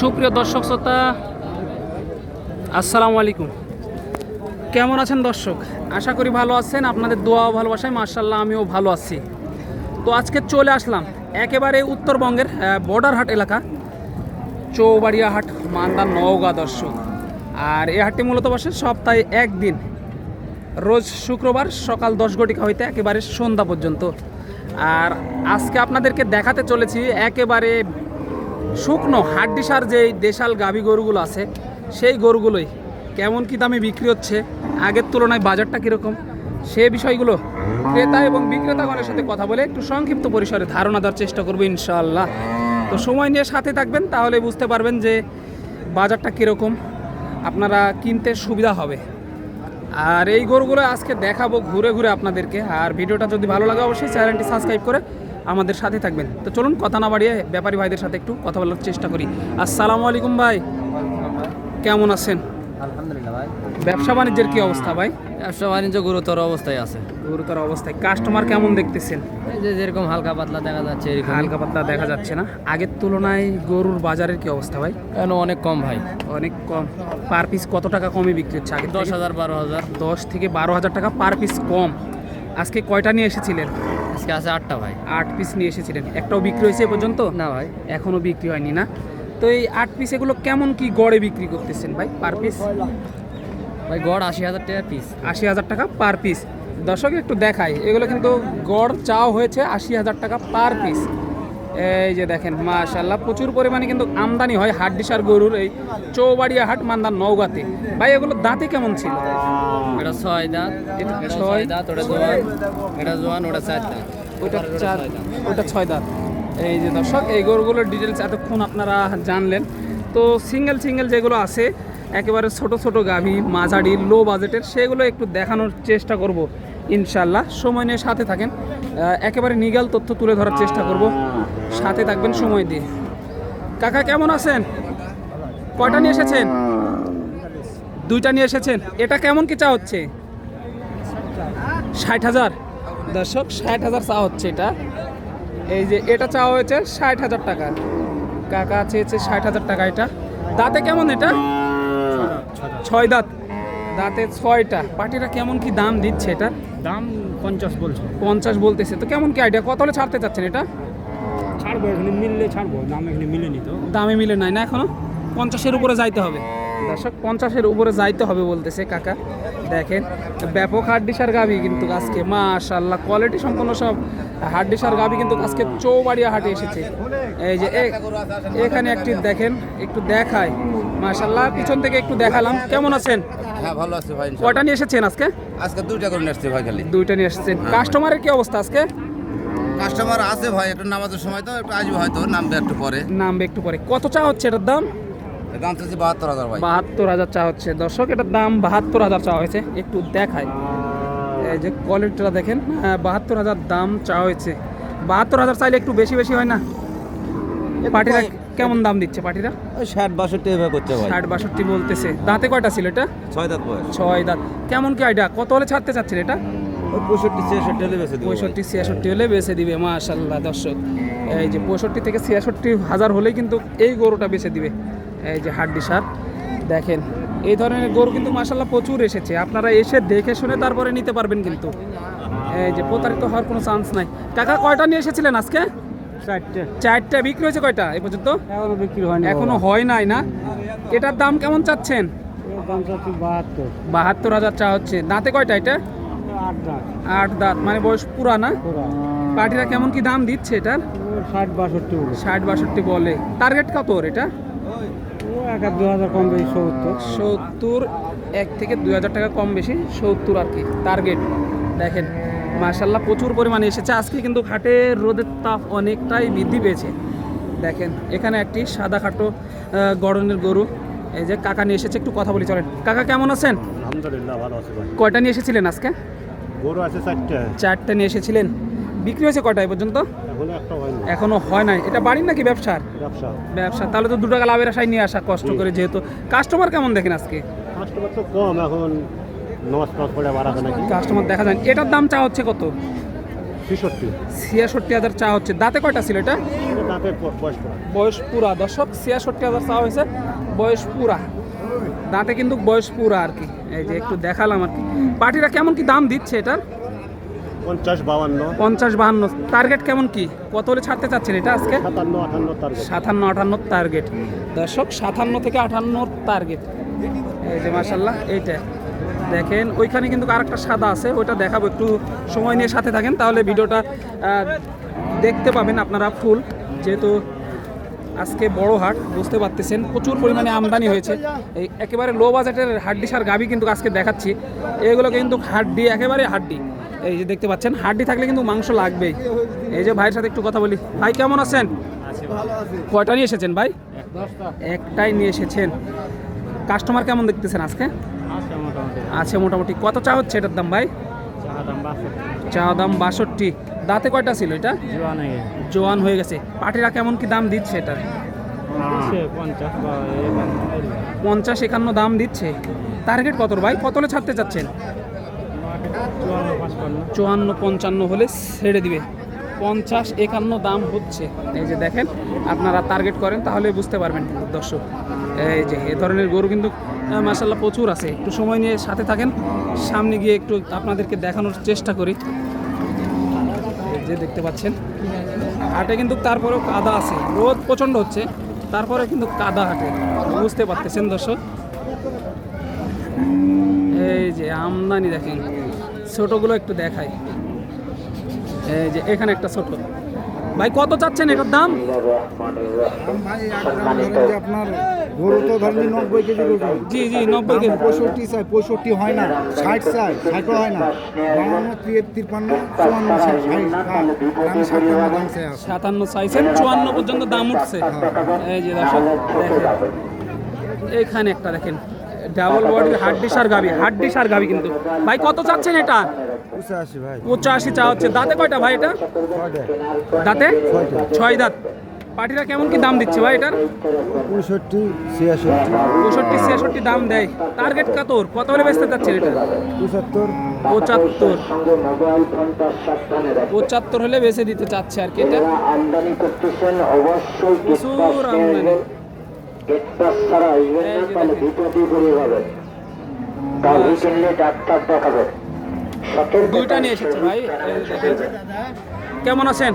সুপ্রিয় দর্শক শ্রোতা, আসসালামু আলাইকুম। কেমন আছেন দর্শক? আশা করি ভালো আছেন, আপনাদের দোয়া ভালোবাসায় মার্শাল্লাহ আমিও ভালো আছি। তো আজকে চলে আসলাম একেবারে উত্তরবঙ্গের বর্ডার হাট এলাকা চৌবাড়িয়া হাট মান্দা নওগাঁ দর্শক। আর এই হাটটি মূলত বসে সপ্তাহে একদিন, রোজ শুক্রবার সকাল দশ ঘটিকা হইতে একেবারে সন্ধ্যা পর্যন্ত। আর আজকে আপনাদেরকে দেখাতে চলেছি একেবারে শুকনো হাড্ডিসার যে দেশাল গাভী গরুগুলো আছে, সেই গরুগুলোই কেমন কি দামে বিক্রি হচ্ছে, আগের তুলনায় বাজারটা কীরকম, সে বিষয়গুলো ক্রেতা এবং বিক্রেতাগণের সাথে কথা বলে একটু সংক্ষিপ্ত পরিসরে ধারণা দেওয়ার চেষ্টা করব ইনশাআল্লাহ। তো সময় নিয়ে সাথে থাকবেন, তাহলে বুঝতে পারবেন যে বাজারটা কীরকম, আপনারা কিনতে সুবিধা হবে। আর এই গরুগুলো আজকে দেখাবো ঘুরে ঘুরে আপনাদেরকে, আর ভিডিওটা যদি ভালো লাগে অবশ্যই চ্যানেলটি সাবস্ক্রাইব করে আমাদের সাথে থাকবেন। তো চলুন কথা না বাড়িয়ে ব্যাপারী ভাইদের সাথে একটু কথা বলার চেষ্টা করি। আসসালামু আলাইকুম ভাই। কেমন আছেন? আলহামদুলিল্লাহ ভাই। ব্যবসা বাণিজ্যের কি অবস্থা ভাই? ব্যবসা বাণিজ্য গুরুতর অবস্থায় আছে। গুরুতর অবস্থায়। কাস্টমার কেমন দেখতেছেন? এই যে যেরকম হালকা পাতলা দেখা যাচ্ছে এরকম হালকা পাতলা দেখা যাচ্ছে না। আগের তুলনায় গরুর বাজারের কি অবস্থা ভাই? কেন অনেক কম ভাই। অনেক কম। পার পিস কত টাকা কমে বিক্রি হচ্ছে? আগে দশ হাজার বারো হাজার। দশ থেকে বারো হাজার টাকা পার পিস কম। আজকে কয়টা নিয়ে এসেছিলেন? আজকে আছে আটটা ভাই। আট পিস নিয়ে এসেছিলেন একটাও বিক্রি হয়েছে পর্যন্ত? না ভাই। এখনও বিক্রি হয়নি না। তো এই আট পিস এগুলো কেমন কি গড়ে বিক্রি করতেছেন ভাই পার পিস ভাই গড় আশি হাজার টাকা পিস আশি হাজার টাকা পার পিস দর্শক একটু দেখাই। এগুলো কিন্তু গড় চাও হয়েছে আশি হাজার টাকা পার পিস এই যে দেখেন মাশাল্লাহ প্রচুর পরিমাণে কিন্তু আমদানি হয় হাড্ডিসার গরুর এই চৌবাড়িয়া হাট মান্দার নওগাঁতে। ভাই এগুলো দাঁতে কেমন ছিল? এটা ছয় দাঁত। এটা। ছয়? দাঁত ওটা জোয়ান। এটা জোয়ান ওটা চার দাঁত। ওটা চার ওটা ছয় দাঁত। এই যে দর্শক এই গরুগুলোর ডিটেলস এতক্ষণ আপনারা জানলেন। তো সিঙ্গেল সিঙ্গেল যেগুলো আছে একেবারে ছোট ছোট গাভী মাঝারি লো বাজেটের সেগুলো একটু দেখানোর চেষ্টা করব ইনশাল্লাহ সময় নিয়ে সাথে থাকেন। একেবারে নিগাল তথ্য তুলে ধরার চেষ্টা করব। সাথে থাকবেন সময় দিয়ে। কাকা কেমন আছেন? কয়টা নিয়ে এসেছেন? দুইটা নিয়ে এসেছেন। এটা কেমন কি চা হচ্ছে? ষাট হাজার। দর্শক ষাট হাজার চা হচ্ছে এটা। এই যে এটা চা হয়েছে ষাট হাজার টাকা। কাকা চেয়েছে ষাট হাজার টাকা এটা। দাঁতে কেমন এটা? ছয় দাঁত। দাঁতে ছয়টা। পাটিরা কেমন কি দাম দিচ্ছে এটা? দাম পঞ্চাশ বলছে। পঞ্চাশ বলতেছে। তো কেমন কি আইডিয়া কত হলে ছাড়তে চাচ্ছেন এটা? ছাড়বো এখানে মিললে ছাড়বো দাম এখানে মিলেনি তো। দামে মিলে নাই না এখনও? পঞ্চাশের উপরে যাইতে হবে। দর্শক পঞ্চাশের উপরে যাইতে হবে বলতেছে কাকা। দেখেন ব্যাপক হাড্ডিসার গাবি কিন্তু আজকে মাশাল্লাহ কোয়ালিটি সম্পন্ন সব হাড্ডিসার গাবি কিন্তু আজকে চৌবাড়িয়া হাটে এসেছে। এই যে এখানে একটি দেখেন একটু দেখায় মাশাল্লাহ পিছন থেকে একটু দেখালাম। কেমন আছেন? হ্যাঁ ভালো আছে ভাই। কয়টা নিয়ে এসেছেন আজকে? আজকে দুইটা করে নিয়ে আসছি ভাই খালি। দুইটা নিয়ে এসেছেন। কাস্টমারের কি অবস্থা আজকে? কাস্টমার আছে ভাই একটু নামাজের সময় তো একটু আসবে হয়তো নামবে একটু পরে। নামবে একটু পরে। কত চা হচ্ছে এটার দাম? দাম চাচ্ছি বাহাত্তর হাজার ভাই। বাহাত্তর হাজার চা হচ্ছে। দর্শক এটার দাম বাহাত্তর হাজার চা হয়েছে। একটু দেখায় এই যে কোয়ালিটিটা দেখেন হ্যাঁ, বাহাত্তর হাজার দাম চা হয়েছে। বাহাত্তর হাজার চাইলে একটু বেশি বেশি হয় না? পাটিরা কেমন দাম দিচ্ছে পাটিরা ওই ষাট বাষট্টি এভাবে করতে হয় ষাট বাষট্টি বলতেছে। দাঁতে কয়টা ছিল এটা? ছয় দাঁত বয়স। ছয় দাঁত। কেমন কি আইডিয়া কত হলে ছাড়তে চাচ্ছেন এটা? ওই পঁয়ষট্টি ছেষট্টি হলে বেশি পঁয়ষট্টি ছিয়াষট্টি হলে বেচে দিবে মাশাল্লাহ দর্শক। এই যে পঁয়ষট্টি থেকে ছিয়াষট্টি হাজার হলেই কিন্তু এই গরুটা বেচে দিবে। এই যে হাড্ডি সার। দেখেন এই ধরনের গরু কিন্তু মাশাল্লাহ প্রচুর এসেছে। আপনারা এসে দেখে শুনে তারপরে নিতে পারবেন কিন্তু। এই যে প্রতারিত হওয়ার কোনো চান্স নাই। কাকা কয়টা নিয়ে এসেছিলেন আজকে? চারটে। বিক্রি হয়েছে কয়টা এই পর্যন্ত? এখনও বিক্রি হয়নি এখনও হয় নাই না? এটার দাম কেমন চাচ্ছেন? বাহাত্তর। হাজার চা হচ্ছে। দাঁতে কয়টা এটা? আট দাঁত। মানে বয়স পুরা না? পুরা। কেমন কি দাম দিচ্ছে এটার ষাট বাষট্টি বলে। ষাট বাষট্টি বলে। টার্গেট কত ওর এটা? সত্তর এক থেকে দুই হাজার টাকা কম বেশি সত্তর আর কি। টার্গেট। দেখেন মার্শাল্লাহ প্রচুর পরিমাণে এসেছে। আজকে কিন্তু ঘাটে রোদের তাপ অনেকটাই বৃদ্ধি পেয়েছে। দেখেন এখানে একটি সাদা খাটো গড়নের গরু। এই যে কাকা নিয়ে এসেছে একটু কথা বলি চলেন। কাকা কেমন আছেন? আলহামদুলিল্লাহ ভালো আছে কয়টা নিয়ে এসেছিলেন আজকে? গরু আছে চারটে। চারটে নিয়ে এসেছিলেন। বিক্রি হয়েছে এই পর্যন্ত? এখনও হয় নাই। এটা বাড়ির নাকি ব্যবসার ব্যবসা। ব্যবসা। তাহলে তো দু টাকা লাভের আশায় নিয়ে আসা কষ্ট করে যেহেতু। কাস্টমার কেমন দেখেন আজকে? কাস্টমার তো কম এখন। নমাজ কাজ পড়ে বাড়াবে নাকি? কাস্টমার দেখা যায় এটার দাম চা হচ্ছে কত? ছেষট্টি। ছিয়াষট্টি হাজার চা হচ্ছে। দাঁতে কয়টা ছিল এটা? এটা দাঁতে প- বয়স করা পুরা। দর্শক ছিয়াষট্টি হাজার চাওয়া হয়েছে। বয়স পুরা। দাঁতে কিন্তু বয়স পুরা আর কি। এই যে একটু দেখালাম আর কি। পার্টিরা কেমন কি দাম দিচ্ছে এটার? পঞ্চাশ বাউান্ন পঞ্চাশ বাহান্ন। টার্গেট কেমন কি? কত হলে ছাড়তে চাচ্ছেন এটা আজকে? সাতান্ন আটান্ন তার সাতান্ন আটান্ন টার্গেট। দর্শক সাতান্ন থেকে আটান্ন টার্গেট। এই যে মাসাল্লাহ এইটা। দেখেন, ওইখানে কিন্তু আরেকটা সাদা আছে, ওইটা দেখাবো, একটু সময় নিয়ে সাথে থাকেন, তাহলে ভিডিওটা দেখতে পাবেন আপনারা ফুল, যেহেতু আজকে বড় হাট, বুঝতে পারতেছেন, প্রচুর পরিমাণে আমদানি হয়েছে। এই একেবারে লো বাজেটের হাড্ডি সার গাবি কিন্তু আজকে দেখাচ্ছি। এগুলো কিন্তু হাড্ডি, একেবারে হাড্ডি। এই যে দেখতে পাচ্ছেন, হাড্ডি থাকলে কিন্তু মাংস লাগবেই। এই যে ভাইয়ের সাথে একটু কথা বলি। ভাই, কেমন আছেন? কয়টা নিয়ে এসেছেন ভাই? একটাই নিয়ে এসেছেন। কাস্টমার কেমন দেখতেছেন আজকে? আছে মোটামুটি। কত চা হচ্ছে এটার দাম ভাই? চা দাম বাষট্টি। দাঁতে কয়টা ছিল এটা? জোয়ান হয়ে গেছে। পাটিরা কেমন কি দাম দিচ্ছে এটার? পঞ্চাশ একান্ন। দাম দিচ্ছে। টার্গেট কত ভাই? কত হলে ছাড়তে চাচ্ছেন? চুয়ান্ন পঞ্চান্ন হলে ছেড়ে দিবে। পঞ্চাশ একান্ন দাম হচ্ছে। এই যে দেখেন আপনারা টার্গেট করেন তাহলে বুঝতে পারবেন কিন্তু দর্শক। এই যে এ ধরনের গরু কিন্তু মাসাল্লাহ প্রচুর আছে। একটু সময় নিয়ে সাথে থাকেন। সামনে গিয়ে একটু আপনাদেরকে দেখানোর চেষ্টা করি। যে দেখতে পাচ্ছেন, হাটে কিন্তু তারপরেও কাদা আছে। রোদ প্রচণ্ড হচ্ছে তারপরে কিন্তু কাদা হাটে। বুঝতে পারতেছেন দর্শক? এই যে আমদানি দেখেন, ছোটগুলো একটু দেখাই। এই যে এখানে একটা ছোট। ভাই, কত চাচ্ছেন এটার দাম? নব্বই কেজি জি জি, নব্বই পঁয়ষট্টি পঁয়ষট্টি হয় না হয় না সাতান্ন চুয়ান্ন পর্যন্ত দাম এখানে একটা দেখেন ডাবল বডির হাড্ডি সার গাবি, হাড্ডি সার গাবি কিন্তু। ভাই, কত চাচ্ছেন এটা? ভাই। পঁচাশি চা হচ্ছে। দাঁতে কয়টা ভাই এটা? দাঁতে? ছয় দাঁত। পাটিরা কেমন কি দাম দিচ্ছে ভাই এটার? পঁয়ষট্টি ছিয়াষট্টি। পঁয়ষট্টি ছিয়াষট্টি দাম দেয়। টার্গেট কত কত হলে বেচতে চাচ্ছেন এটা? পঁচাত্তর। পঁচাত্তর। পঁচাত্তর হলে বেচে দিতে চাচ্ছে আর কি এটা। আমদানি করতেছেন অবশ্যই প্রচুর আমদানি। গেটপাস ছাড়া ইভেন্ট তাহলে ভিতর দিয়ে বেরিয়ে যাবেন তাহলে ডাক্তার দেখাবেন সতর্ক দুইটা নিয়ে এসেছে ভাই। কেমন আছেন?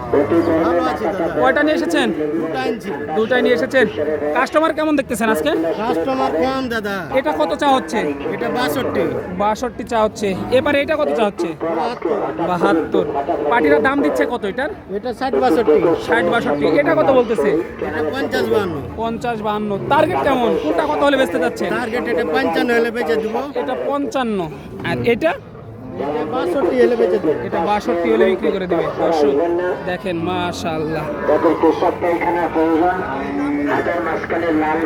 কয়টা নিয়ে এসেছেন? দুটাই নিয়ে এসেছেন। কাস্টমার কেমন দেখতেছেন আজকে? কাস্টমার কম দাদা। এটা কত চা হচ্ছে? এটা বাষট্টি। বাষট্টি চা হচ্ছে। এবারে এটা কত চা হচ্ছে? বাহাত্তর। পাটিরা দাম দিচ্ছে কত এটার? এটা ষাট বাষট্টি। ষাট বাষট্টি। এটা কত বলতেছে? পঞ্চাশ বান্ন পঞ্চাশ বাহান্ন। টার্গেট কেমন? কোনটা কত হলে বেচতে যাচ্ছে? টার্গেট এটা পঞ্চান্ন হলে বেচে দেবো। এটা পঞ্চান্ন। আর এটা? বাষট্টি হলে বেচে দেবো। এটা বাষট্টি হলে বিক্রি করে দেবে। দর্শক দেখেন মাশাল্লাহ তাদের প্রয়োজন হাতের মাঝখানে লাল